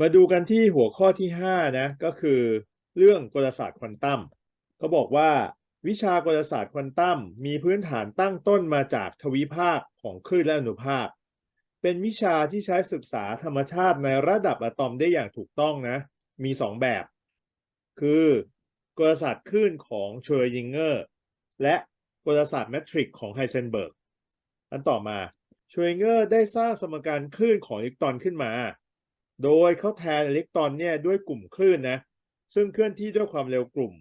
มาดูกันที่หัวข้อที่ 5 นะ ก็คือเรื่องกลศาสตร์ควอนตัมเขาบอกว่าวิชากลศาสตร์ควอนตัมมีพื้นฐานตั้งต้นมาจากทวิภาคของคลื่นและอนุภาค เป็นวิชาที่ใช้ศึกษาธรรมชาติในระดับอะตอมได้อย่างถูกต้องนะ มี 2 แบบ คือกลศาสตร์คลื่นของเชอร์ยิงเกอร์และกลศาสตร์แมทริกของไฮเซนเบิร์กอันต่อมาเชอร์ยิงเกอร์ได้สร้างสมการคลื่นของอิเล็กตรอนขึ้นมา โดยเขาแทนอิเล็กตรอนเนี่ยด้วยกลุ่มคลื่นนะซึ่งเคลื่อนที่ด้วยความเร็วกลุ่ม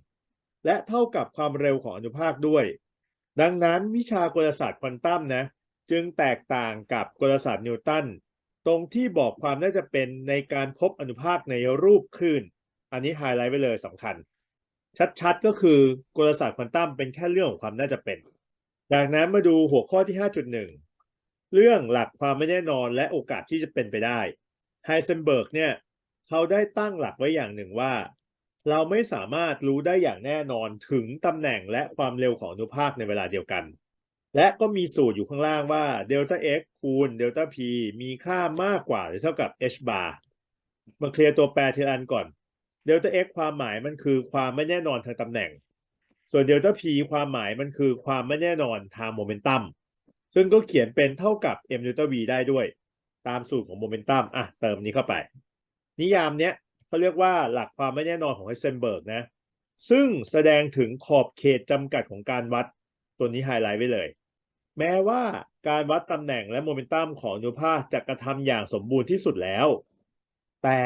และเท่ากับความเร็วของอนุภาคด้วย ดังนั้นวิชากลศาสตร์ควอนตัมนะจึงแตกต่างกับกลศาสตร์นิวตันตรงที่บอกความน่าจะเป็นในการพบอนุภาคในรูปคลื่น อันนี้ไฮไลท์ไว้เลยสำคัญ ชัดๆก็คือกลศาสตร์ควอนตัมเป็นแค่เรื่องของความน่าจะเป็น จากนั้นมาดูหัวข้อที่ 5.1 เรื่องหลักความไม่แน่นอนและโอกาสที่จะเป็นไปได้ ไฮเซนเบิร์กเนี่ยเขาได้ตั้งหลักไว้อย่างหนึ่งว่า เราไม่สามารถรู้ได้อย่างแน่นอนถึงตำแหน่งและความเร็วของอนุภาคในเวลาเดียวกัน และก็มีสูตรอยู่ข้างล่างว่าเดลต้า x คูณเดลต้า p มีค่ามากกว่าหรือเท่ากับ h bar มาเคลียร์ตัวแปรทีละอันก่อนเดลต้า x ความหมายมันคือความไม่แน่นอนทางตำแหน่ง ส่วนเดลต้า p ความหมายมันคือความไม่แน่นอนทางโมเมนตัมซึ่งก็เขียนเป็นเท่ากับ m เดลต้า v ได้ด้วย ตามสูตรของโมเมนตัมอะเติมนี้เข้าไป นิยามเนี้ยเขาเรียกว่าหลักความไม่แน่นอนของไฮเซนเบิร์กนะ ซึ่งแสดงถึงขอบเขตจำกัดของการวัดตัวนี้ไฮไลท์ไว้เลย แม้ว่าการวัดตำแหน่งและโมเมนตัมของอนุภาคจะกระทำอย่างสมบูรณ์ที่สุดแล้ว แต่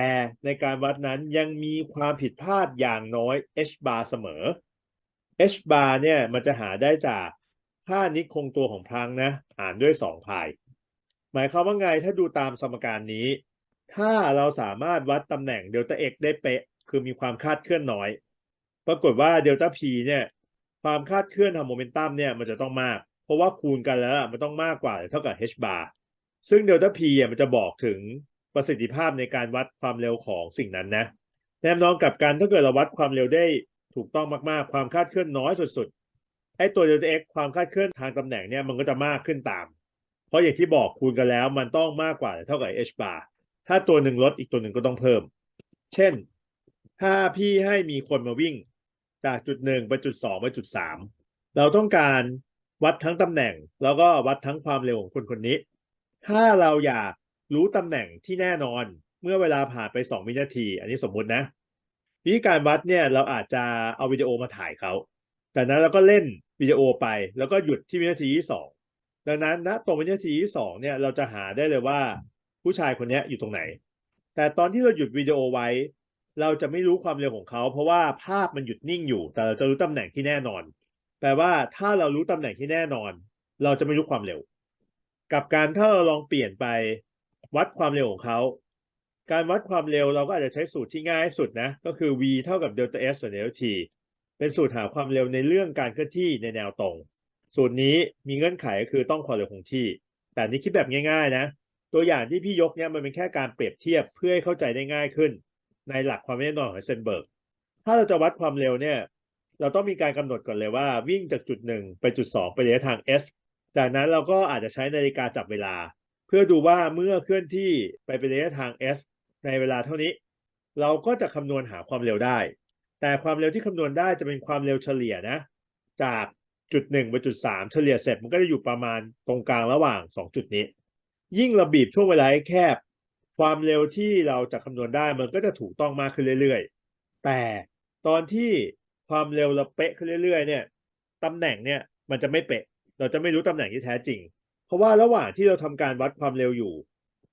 ในการวัดนั้นยังมีความผิดพลาดอย่างน้อย h bar เสมอ h bar เนี่ยมันจะหาได้จากค่านิคงตัวของพลังนะหารด้วย2พาย หมายความว่าไงถ้าดูตามสมการนี้ ถ้าเราสามารถวัดตำแหน่งเดลต้า x ได้เป๊ะ คือมีความคาดเคลื่อนน้อย ปรากฏว่าเดลต้า p เนี่ย ความคาดเคลื่อนทางโมเมนตัมเนี่ยมันจะต้องมาก เพราะว่าคูณกันแล้วมันต้องมากกว่าเท่ากับ h bar ซึ่งเดลต้า p อะมันจะบอกถึงประสิทธิภาพในการวัดความเร็วของสิ่งนั้นนะแนมนองกับการถ้าเกิดเราวัดความเร็วได้ถูกต้องมากๆ ความคาดเคลื่อนน้อยสุดๆไอ้ตัวเดลต้า x ความคาดเคลื่อนทางตำแหน่งเนี่ยมันก็จะมากขึ้นตาม เพราะอย่างที่บอกคูณกันแล้ว มันต้องมากกว่าหรือเท่ากับ h bar ถ้าตัวหนึ่งลดอีกตัวหนึ่งก็ต้องเพิ่ม เช่น ถ้าพี่ให้มีคนมาวิ่ง จากจุดหนึ่งไปจุดสองไปจุดสามเราต้องการวัดทั้งตำแหน่ง แล้วก็วัดทั้งความเร็วของคนคนนี้ ถ้าเราอยากรู้ตำแหน่งที่แน่นอน เมื่อเวลาผ่านไปสองวินาที อันนี้สมมุตินะวิธีการวัดเนี่ยเราอาจจะเอาวิดีโอมาถ่ายเขาจากนั้นเราก็เล่นวิดีโอไป แล้วก็หยุดที่วินาทีที่สอง ดังนั้นณตรงวินาทีที่สองเนี่ยเราจะหาได้เลยว่าผู้ชายคนนี้อยู่ตรงไหน แต่ตอนที่เราหยุดวิดีโอไว้ เราจะไม่รู้ความเร็วของเขา เพราะว่าภาพมันหยุดนิ่งอยู่ แต่เราจะรู้ตำแหน่งที่แน่นอน แปลว่าถ้าเรารู้ตำแหน่งที่แน่นอน เราจะไม่รู้ความเร็ว กับการถ้าเราลองเปลี่ยนไปวัดความเร็วของเขา การวัดความเร็วเราก็อาจจะใช้สูตรที่ง่ายสุดนะ ก็คือ v เท่ากับเดลต้า s ส่วนเดลต้า t เป็นสูตรหาความเร็วในเรื่องการเคลื่อนที่ในแนวตรง สูตรนี้มีเงื่อนไขก็คือต้องความเร็วคงที่ แต่นี่คิดแบบง่าย ๆ นะ ตัวอย่างที่พี่ยกเนี่ยมันเป็นแค่การเปรียบเทียบเพื่อให้เข้าใจได้ง่ายขึ้น ในหลักความแน่นอนของเซนเบิร์ก ถ้าเราจะวัดความเร็วเนี่ยเราต้องมีการกำหนดก่อนเลยว่าวิ่งจากจุดหนึ่งไปจุดสองไประยะทาง s จากนั้นเราก็อาจจะใช้นาฬิกาจับเวลา เพื่อดูว่าเมื่อเคลื่อนที่ไปเป็นระยะทาง s ในเวลาเท่านี้ เราก็จะคำนวณหาความเร็วได้ แต่ความเร็วที่คำนวณได้จะเป็นความเร็วเฉลี่ยนะ จาก จุดหนึ่งไปจุดสามเฉลี่ยเสร็จมันก็จะอยู่ประมาณตรงกลางระหว่างสองจุดนี้ ยิ่งเราบีบช่วงเวลาให้แคบ ความเร็วที่เราจะคำนวณได้มันก็จะถูกต้องมากขึ้นเรื่อยๆ แต่ตอนที่ความเร็วเราเป๊ะขึ้นเรื่อยๆ เนี่ยตำแหน่งเนี่ยมันจะไม่เป๊ะ เราจะไม่รู้ตำแหน่งที่แท้จริง เพราะว่าระหว่างที่เราทำการวัดความเร็วอยู่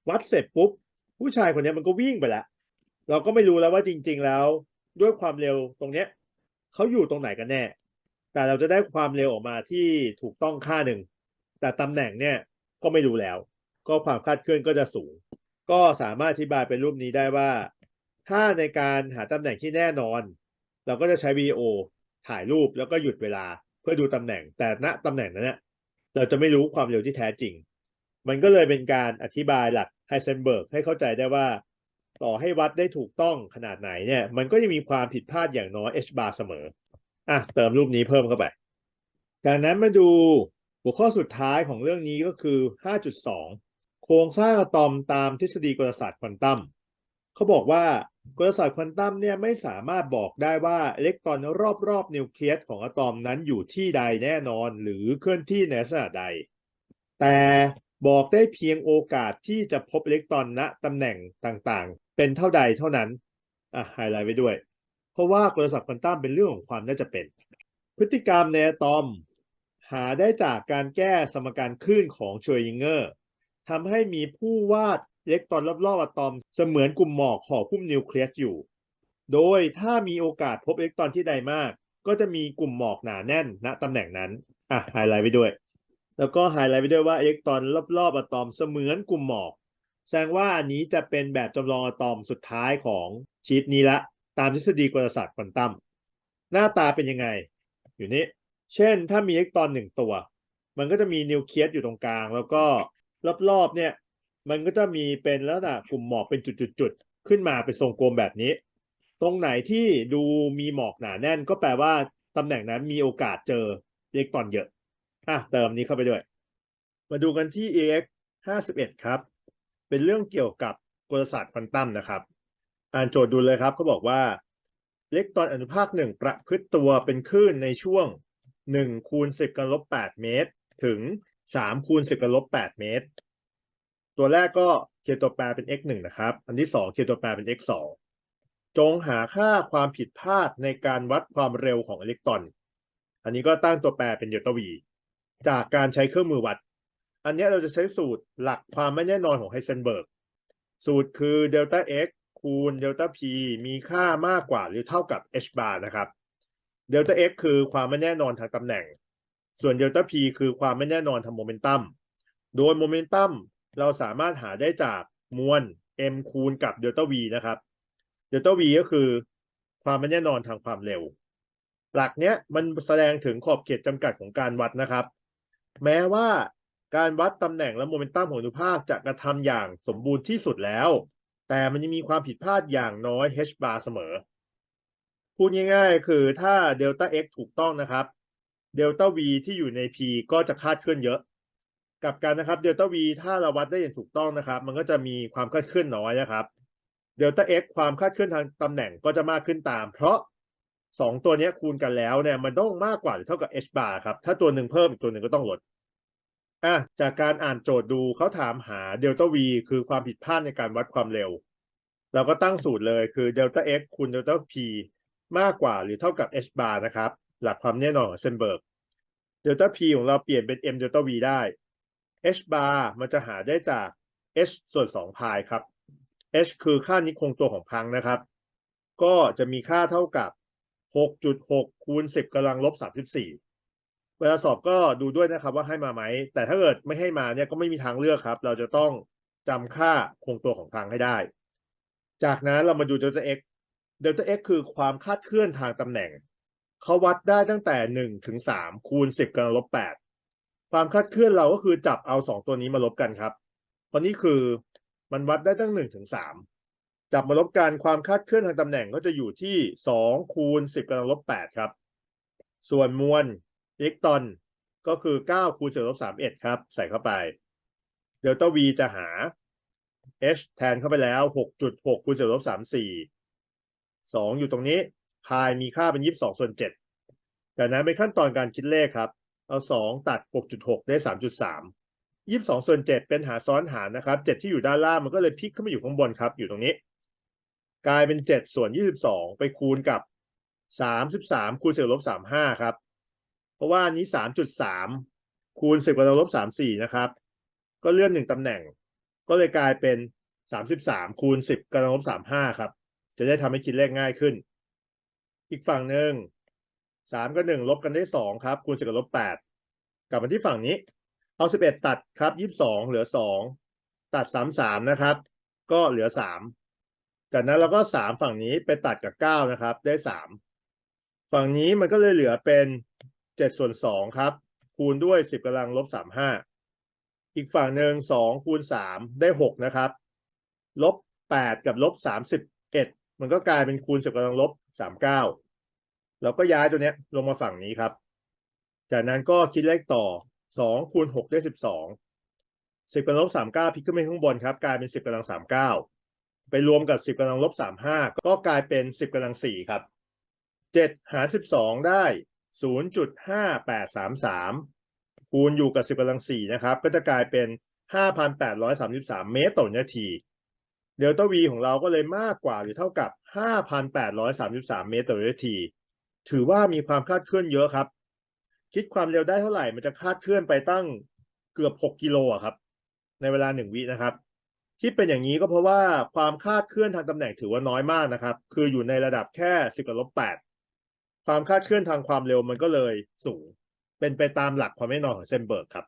วัดเสร็จปุ๊บ ผู้ชายคนนี้มันก็วิ่งไปล้วเราก็ไม่รู้แล้วว่าจริง ๆ แล้ว ด้วยความเร็วตรงเนี้ยเขาอยู่ตรงไหนกันแน่ แต่เราจะได้ความเร็วออกมาที่ถูกต้องค่าหนึ่ง แต่ตำแหน่งเนี่ยก็ไม่รู้แล้ว ก็ความคาดเคลื่อนก็จะสูง ก็สามารถอธิบายเป็นรูปนี้ได้ว่า ถ้าในการหาตำแหน่งที่แน่นอน เราก็จะใช้วิดีโอถ่ายรูปแล้วก็หยุดเวลาเพื่อดูตำแหน่ง แต่ณตำแหน่งนั้นเนี่ยเราจะไม่รู้ความเร็วที่แท้จริง มันก็เลยเป็นการอธิบายหลักไฮเซนเบิร์กให้เข้าใจได้ว่า ต่อให้วัดได้ถูกต้องขนาดไหนเนี่ย มันก็จะมีความผิดพลาดอย่างน้อย h bar เสมอ อะเติมรูปนี้เพิ่มเข้าไปจากนั้นมาดูหัวข้อสุดท้ายของเรื่องนี้ก็คือ 5.2 โครงสร้างอะตอมตามทฤษฎีกลศาสตร์ควอนตัมเขาบอกว่ากลศาสตร์ควอนตัมเนี่ยไม่สามารถบอกได้ว่าอิเล็กตรอนรอบๆนิวเคลียสของอะตอมนั้นอยู่ที่ใดแน่นอนหรือเคลื่อนที่ในลักษณะใด แต่บอกได้เพียงโอกาสที่จะพบอิเล็กตรอนณตำแหน่งต่างๆ เป็นเท่าใดเท่านั้นอะไฮไลท์ไว้ด้วย เพราะว่ากลศาสตร์ควอนตัมเป็นเรื่องของความน่าจะเป็น พฤติกรรมในอะตอม หาได้จากการแก้สมการคลื่นของชวยยิงเกอร์ทำให้มีผู้วาดอิเล็กตรอนรอบๆอะตอม เสมือนกลุ่มหมอกห่อหุ้มนิวเคลียสอยู่ โดยถ้ามีโอกาสพบอิเล็กตรอนที่ใดมาก ก็จะมีกลุ่มหมอกหนาแน่นณตำแหน่งนั้นอะไฮไลท์ไว้ด้วย แล้วก็ไฮไลท์ไว้ด้วยว่าอิเล็กตรอนรอบๆอะตอมเสมือนกลุ่มหมอก แสดงว่าอันนี้จะเป็นแบบจำลองอะตอมสุดท้ายของชีตนี้ละ ตามทฤษฎีกลศาสตร์ควอนตัมหน้าตาเป็นยังไง อยู่นี้ เช่นถ้ามีอิเล็กตรอนหนึ่งตัว มันก็จะมีนิวเคลียสอยู่ตรงกลาง แล้วก็รอบๆเนี่ย มันก็จะมีเป็นแลักษณะกลุ่มหมอกเป็นจุดๆๆขึ้นมาเป็นทรงกลมแบบนี้ ตรงไหนที่ดูมีหมอกหนาแน่น ก็แปลว่าตำแหน่งนั้นมีโอกาสเจออิเล็กตรอนเยอะอะเติมนี้เข้าไปด้วย มาดูกันที่ AX 51 ครับ เป็นเรื่องเกี่ยวกับกลศาสตร์ควอนตัมนะครับ อ่านโจทย์ดูเลยครับเขาบอกว่าอิเล็กตรอนอนุภาคหนึ่งประพฤติตัวเป็นคลื่นในช่วง1คูณ10กำลังลบ8เมตร ถึง3คูณ10กำลังลบ8เมตร ตัวแรกก็เคตัวแปรเป็น x 1นะครับ อันที่2เคตัวแปรเป็น x 2จงหาค่าความผิดพลาดในการวัดความเร็วของอิเล็กตรอน อันนี้ก็ตั้งตัวแปรเป็นเดลต้า v จากการใช้เครื่องมือวัด อันนี้เราจะใช้สูตรหลักความไม่แน่นอนของไฮเซนเบิร์ก สูตรคือเดลต้า x คูณเดลต้า p มีค่ามากกว่าหรือเท่ากับ h bar นะครับเดลต้า x คือความไม่แน่นอนทางตำแหน่ง ส่วนเดลต้า p คือความไม่แน่นอนทางโมเมนตัมโดยโมเมนตัมเราสามารถหาได้จากมวล m คูณกับเดลต้า v นะครับเดลต้า v ก็คือความไม่แน่นอนทางความเร็ว หลักเนี้ยมันแสดงถึงขอบเขตจำกัดของการวัดนะครับ แม้ว่าการวัดตำแหน่งและโมเมนตัมของอนุภาคจะกระทำอย่างสมบูรณ์ที่สุดแล้ว แต่มันยังมีความผิดพลาดอย่างน้อย h bar เสมอ พูดง่ายๆ คือถ้าเดลต้า x ถูกต้องนะครับเดลต้า v ที่อยู่ใน p ก็จะคาดเคลื่อนเยอะ กับกันนะครับเดลต้า v ถ้าเราวัดได้อย่างถูกต้องนะครับ มันก็จะมีความคาดเคลื่อนน้อยนะครับเดลต้า x ความคาดเคลื่อนทางตำแหน่งก็จะมากขึ้นตาม เพราะสองตัวนี้คูณกันแล้วเนี่ยมันต้องมากกว่าหรือเท่ากับ h bar ครับ ถ้าตัวหนึ่งเพิ่มอีกตัวหนึ่งก็ต้องลด อะจากการอ่านโจทย์ดูเขาถามหาเดลต้า v คือความผิดพลาดในการวัดความเร็ว เราก็ตั้งสูตรเลยคือเดลต้า x คูณเดลต้า p มากกว่าหรือเท่ากับ h bar นะครับ หลักความแน่นอนของเซนเบิร์กเดลต้า p ของเราเปลี่ยนเป็น m เดลต้า v ได้ h bar มันจะหาได้จาก h ส่วน2พายครับ h คือค่านี้คงตัวของพังนะครับ ก็จะมีค่าเท่ากับ 6.6คูณ10กำลังลบ34 เวลาสอบก็ดูด้วยนะครับว่าให้มาไหม แต่ถ้าเกิดไม่ให้มาเนี่ยก็ไม่มีทางเลือกครับ เราจะต้องจำค่าคงตัวของพังให้ได้ จากนั้นเรามาดู delta x delta x คือความคาดเคลื่อนทางตำแหน่งเขาวัดได้ตั้งแต่1ถึง3คูณ 10กำลังลบ8ความคาดเคลื่อนเราก็คือจับเอา 2 ตัวนี้มาลบกันครับเพราะนี่คือมันวัดได้ตั้ง1ถึง3จับมาลบกันความคาดเคลื่อนทางตำแหน่งก็จะอยู่ที่2คูณ10กำลังลบ8ครับ ส่วนมวล อิเล็กตรอนก็คือ9คูณ10กำลังลบ31ครับ ใส่เข้าไป เดลต้า v จะหา h แทนเข้าไปแล้ว6.6คูณ10กำลังลบ34 2อยู่ตรงนี้พายมีค่าเป็น22ส่วน7จากนั้นเป็นขั้นตอนการคิดเลขครับ เอา2ตัด6.6ได้3.3 22ส่วน7เป็นหาซ้อนหารนะครับ7ที่อยู่ด้านล่างมันก็เลยพลิกขึ้นมาอยู่ข้างบนครับ อยู่ตรงนี้ กลายเป็น7ส่วน22ไปคูณกับ33คูณ10ลบ35ครับ เพราะว่านี้ 3.3 คูณ 10กำลังลบ 34 นะครับ ก็เลื่อนหนึ่งตำแหน่ง ก็เลยกลายเป็น 33 คูณ 10กำลังลบ 35 ครับ จะได้ทำให้คิดเลขง่ายขึ้น อีกฝั่งหนึ่ง3กับ1ลบกันได้ 2 ครับ คูณ 10กับลบ 8 กลับมาที่ฝั่งนี้ เอา 11 ตัดครับ 22 เหลือ 2 ตัด 33 นะครับ ก็เหลือ 3 จากนั้นเราก็ 3 ฝั่งนี้ไปตัดกับ 9 นะครับ ได้ 3 ฝั่งนี้มันก็เลยเหลือเป็น 7ส่วน2ครับ คูณด้วย10กำลังลบ35อีกฝั่งหนึ่ง2คูณ3ได้6นะครับ ลบ8กับลบ31มันก็กลายเป็นคูณ10กำลังลบ39เก้าเราก็ย้ายตัวเนี้ยลงมาฝั่งนี้ครับ จากนั้นก็คิดเลขต่อ2คูณ6ได้12 10กำลังลบ39พลิกขึ้นไปข้างบนครับ กลายเป็น10กำลัง39ไปรวมกับสิบกำลังลบสามห้าก็กลายเป็นสิบกำลังสี่ครับเจ็ดหารสิบสองได้ ศูนย์จุดห้าแปดสามสามคูณอยู่กับสิบกำลังสี่นะครับ ก็จะกลายเป็นห้าพันแปดร้อยสามสิบสามเมตรต่อนาทีเดลต้าวีของเราก็เลยมากกว่าหรือเท่ากับห้าพันแปดร้อยสามสิบสามเมตรต่อวินาที ถือว่ามีความคลาดเคลื่อนเยอะครับ คิดความเร็วได้เท่าไหร่ มันจะคลาดเคลื่อนไปตั้งเกือบหกกิโลครับ ในเวลาหนึ่งวินะครับ ที่เป็นอย่างนี้ก็เพราะว่าความคลาดเคลื่อนทางตำแหน่งถือว่าน้อยมากนะครับ คืออยู่ในระดับแค่สิบกับลบแปด ความคาดเคลื่อนทางความเร็วมันก็เลยสูง เป็นไปตามหลักความแน่นอนของเซนเบิร์กครับ